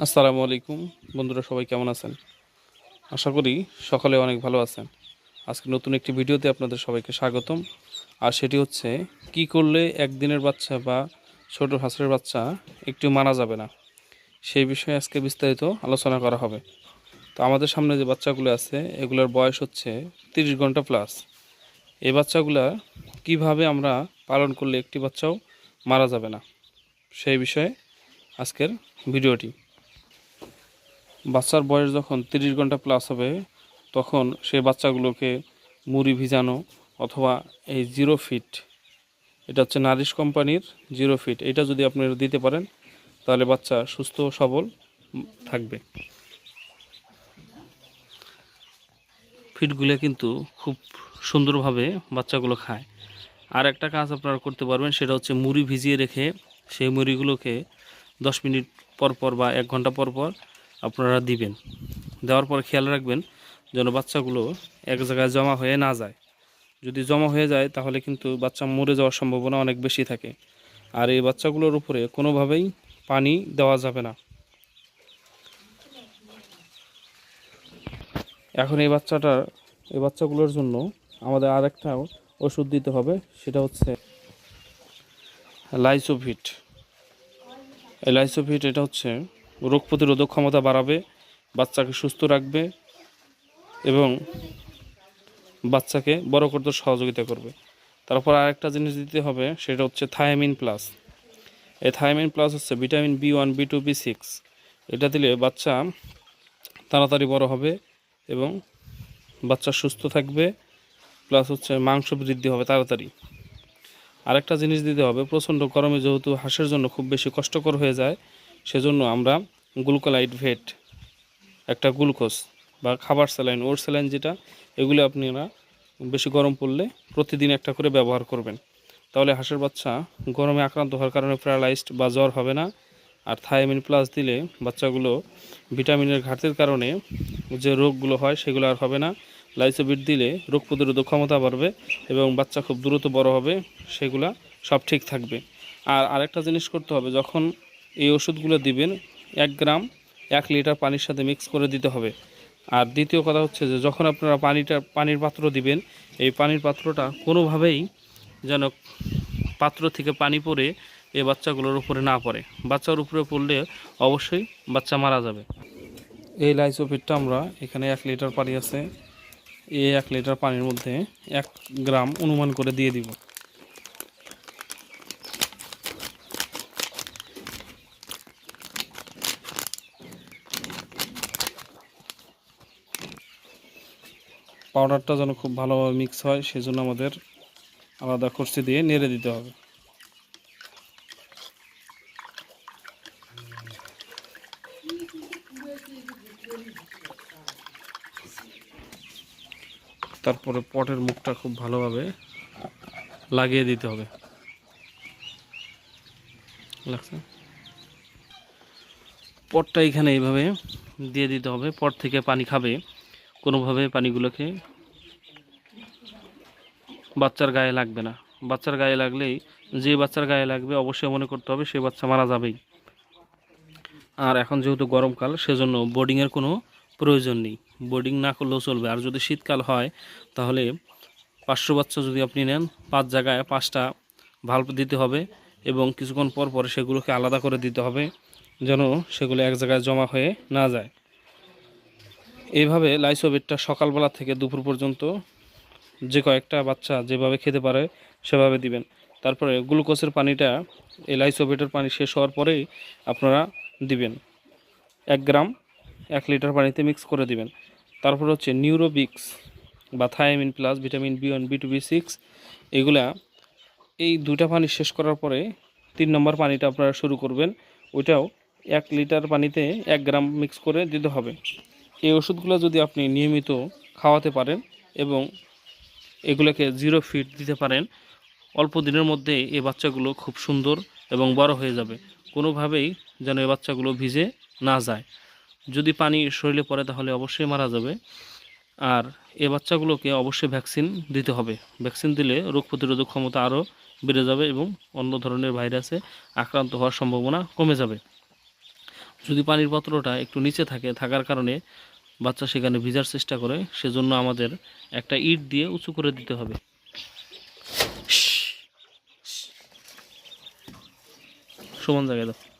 আসসালামু আলাইকুম। বন্ধুরা, সবাই কেমন আছেন? আশা করি সকালে অনেক ভালো আছেন। আজকে নতুন একটি ভিডিওতে আপনাদের সবাইকে স্বাগতম। আর সেটি হচ্ছে, কি করলে একদিনের বাচ্চা বা ছোট হাঁসের বাচ্চা একটু মারা যাবে না? সেই বিষয়ে আজকে বিস্তারিত আলোচনা করা হবে। তো আমাদের সামনে যে বাচ্চাগুলো আছে, এগুলোর বয়স হচ্ছে তিরিশ ঘণ্টা প্লাস এই বাচ্চাগুলা কীভাবে আমরা পালন করলে একটি বাচ্চাও মারা যাবে না? সেই বিষয়ে আজকের ভিডিওটি। বাচ্চার বয়স যখন তিরিশ ঘণ্টা প্লাস হবে, তখন সে বাচ্চাগুলোকে মুড়ি ভিজানো অথবা এই জিরো ফিট এটা হচ্ছে নারিশ কোম্পানির জিরো ফিট এটা যদি আপনারা দিতে পারেন, তাহলে বাচ্চা সুস্থ সবল থাকবে। ফিটগুলো কিন্তু খুব সুন্দরভাবে বাচ্চাগুলো খায়। আর একটা কাজ আপনারা করতে পারবেন, সেটা হচ্ছে মুড়ি ভিজিয়ে রেখে সেই মুড়িগুলোকে দশ মিনিট পর পর বা এক ঘণ্টা পর পর আপনারা দিবেন। দেওয়ার পর খেয়াল রাখবেন যেন বাচ্চাগুলো এক জায়গায় জমা হয়ে না যায়। যদি জমা হয়ে যায়, তাহলে কিন্তু বাচ্চা মরে যাওয়ার সম্ভাবনা অনেক বেশি থাকে। আর এই বাচ্চাগুলোর উপরে কোনোভাবেই পানি দেওয়া যাবে না। এখন এই বাচ্চাটার, এই বাচ্চাগুলোর জন্য আমাদের আর একটা ওষুধ দিতে হবে, সেটা হচ্ছে লাইসোভিট এই লাইসোভিট এটা হচ্ছে রোগ প্রতিরোধক ক্ষমতা বাড়াবে, বাচ্চাকে সুস্থ রাখবে এবং বাচ্চাকে বড় করতে সহযোগিতা করবে। তারপর আরেকটা জিনিস দিতে হবে, সেটা হচ্ছে থায়ামিন প্লাস। এই থায়ামিন প্লাস হচ্ছে vitamin B one, B two, B six. এটা দিলে বাচ্চা তাড়াতাড়ি বড় হবে এবং বাচ্চা সুস্থ থাকবে, প্লাস হচ্ছে মাংস বৃদ্ধি হবে তাড়াতাড়ি। আরেকটা জিনিস দিতে হবে, প্রচণ্ড গরমে যেহেতু হাঁসের জন্য খুব বেশি কষ্টকর হয়ে যায়, সেজন্য আমরা গ্লুকোলাইট ভেট, একটা গ্লুকোজ বা খাবার স্যালাইন, ওর স্যালাইন যেটা, এগুলো আপনারা বেশি গরম পড়লে প্রতিদিন একটা করে ব্যবহার করবেন। তাহলে হাঁসের বাচ্চা গরমে আক্রান্ত হওয়ার কারণে প্যারালাইজড বা জ্বর হবে না। আর থায়ামিন প্লাস দিলে বাচ্চাগুলো ভিটামিনের ঘাটতির কারণে যে রোগগুলো হয় সেগুলো আর হবে না। লাইসোবিট দিলে রোগ প্রতিরোধক ক্ষমতা বাড়বে এবং বাচ্চা খুব দ্রুত বড় হবে, সেগুলা সব ঠিক থাকবে। আর আরেকটা জিনিস করতে হবে, যখন এই ওষুধগুলো দিবেন এক গ্রাম, এক লিটার পানির সাথে মিক্স করে দিতে হবে। আর দ্বিতীয় কথা হচ্ছে যে, যখন আপনারা পানিটা, পানির পাত্র দিবেন, এই পানির পাত্রটা কোনোভাবেই যেন পাত্র থেকে পানি পড়ে এই বাচ্চাগুলোর উপরে না পড়ে। বাচ্চার উপরে পড়লে অবশ্যই বাচ্চা মারা যাবে। এই লাইসোফিটটা আমরা এখানে এক লিটার পানি আছে, এই এক লিটার পানির মধ্যে এক গ্রাম অনুমান করে দিয়ে দিব। পাউডারটা যেন খুব ভালোভাবে মিক্স হয়, সেজন্য আমাদের আলাদা খরচি দিয়ে নেড়ে দিতে হবে। তারপরে পটের মুখটা খুব ভালোভাবে লাগিয়ে দিতে হবে। লাগছে? পটটা এখানে এইভাবে দিয়ে দিতে হবে। পট থেকে পানি খাবে। কোনোভাবে পানিগুলোকে বাচ্চার গায়ে লাগবে না। বাচ্চার গায়ে লাগলেই, যে বাচ্চার গায়ে লাগবে অবশ্যই মনে করতে হবে সে বাচ্চা মারা যাবেই। আর এখন যেহেতু গরমকাল, সেজন্য বোর্ডিংয়ের কোনো প্রয়োজন নেই। বোর্ডিং না করলেও চলবে। আর যদি শীতকাল হয়, তাহলে পাঁচশো বাচ্চা যদি আপনি নেন, পাঁচ জায়গায় পাঁচটা ভাল্ব দিতে হবে এবং কিছুক্ষণ পর পর সেগুলোকে আলাদা করে দিতে হবে, যেন সেগুলো এক জায়গায় জমা হয়ে না যায়। এইভাবে লাইসোবেটটা সকালবেলা থেকে দুপুর পর্যন্ত যে কয়েকটা বাচ্চা যেভাবে খেতে পারে সেভাবে দিবেন। তারপরে গ্লুকোজের পানিটা এই লাইসোবেটের পানি শেষ হওয়ার পরেই আপনারা দিবেন। এক গ্রাম, এক লিটার পানিতে মিক্স করে দিবেন। তারপর হচ্ছে নিউরোবিক্স বা thiamine plus, vitamin B one, B two B six, এগুলা এই দুইটা পানি শেষ করার পরে তিন নম্বর পানিটা আপনারা শুরু করবেন। ওইটাও এক লিটার পানিতে এক গ্রাম মিক্স করে দিতে হবে। এই ওষুধগুলো যদি আপনি নিয়মিত খাওয়াতে পারেন এবং এগুলোকে জিরো ফিট দিতে পারেন, অল্প দিনের মধ্যে এই বাচ্চাগুলো খুব সুন্দর এবং বড় হয়ে যাবে। কোনোভাবেই যেন এই বাচ্চাগুলো ভিজে না যায়। যদি পানি শরীরে পড়ে তাহলে অবশ্যই মারা যাবে। আর এই বাচ্চাগুলোকে অবশ্যই ভ্যাকসিন দিতে হবে। ভ্যাকসিন দিলে রোগ প্রতিরোধক ক্ষমতা আরও বেড়ে যাবে এবং অন্য ধরনের ভাইরাসে আক্রান্ত হওয়ার সম্ভাবনা কমে যাবে। যদি পানির পাত্রটা একটু নিচে থাকে, থাকার কারণে বাচ্চা সেখানে ভিজার চেষ্টা করে, সেজন্য আমাদের একটা ইট দিয়ে উঁচু করে দিতে হবে। সমান জায়গায় দাও।